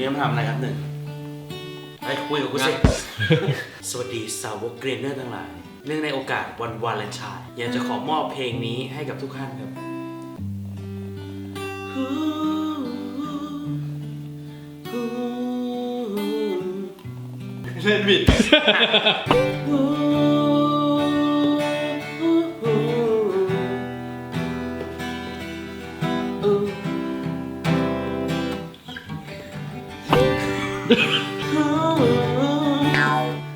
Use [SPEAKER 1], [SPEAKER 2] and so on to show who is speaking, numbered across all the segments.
[SPEAKER 1] นี้มาทำอะไรครับหนึ่งไอ้ยคุยกับกูสิ สวัสดีสาวกเกรนเนอร์ทั้งหลาย เนื่องในโอกาสวันวาเลนไทน์อยากจะขอมอบเพลงนี้ให้กับทุกท่านครับ เล่นบิด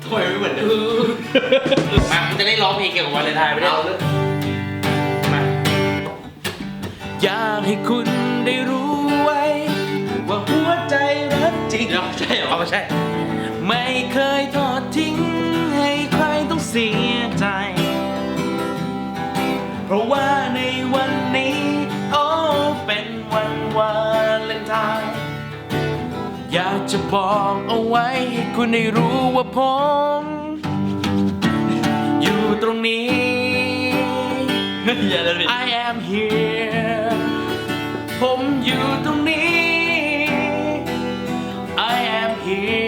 [SPEAKER 1] ทำไมไม่เหมือนเดิมมาคุณจะได้ร้องเพลงเกี่ยวกับวาเลนไทน์ไปด้วยมาอยากให้คุณได้รู้ไว้ ว่าหัวใจรักจริงใช่เหรอไม่ใช่ ไม่เคยทอดทิ้ง ให้ใครต้องเสียใจ เพราะว่าในวัน อยากจะบอกเอาไว้ให้คุณได้รู้ว่าผม อยู่ตรงนี้ I am here ผมอยู่ตรงนี้ I am here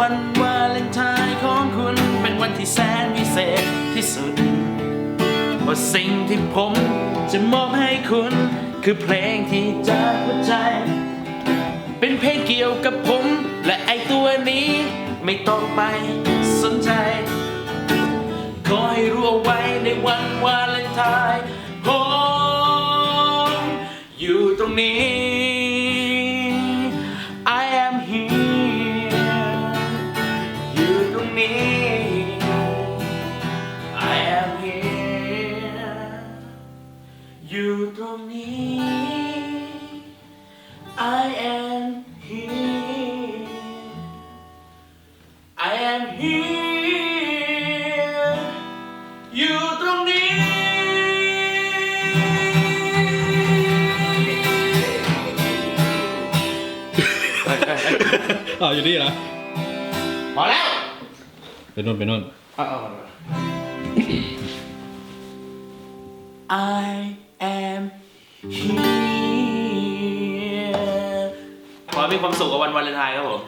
[SPEAKER 1] วันวาเลนไทน์ของคุณเป็นวันที่แสนพิเศษที่สุดว่าะสิ่งที่ผมจะมอบให้คุณ คือเพลงที่จากหัวใจ เป็นเพลงเกี่ยวกับผม และไอตัวนี้ไม่ต้องไปสนใจ ขอให้รู้เอาไว้ในวันวาเลนไทน์ผมอยู่ตรงนี้ รงนี้ I am here I am here อยู่ตรงนี้
[SPEAKER 2] อ๋ออยู่นี่เหรอ
[SPEAKER 1] พอแล้ว
[SPEAKER 2] ไปนู่นไปนู่น
[SPEAKER 1] เอาเอาเอา I am here ขอให้มีความสุขกับวันวาเลนไทน์ครับผม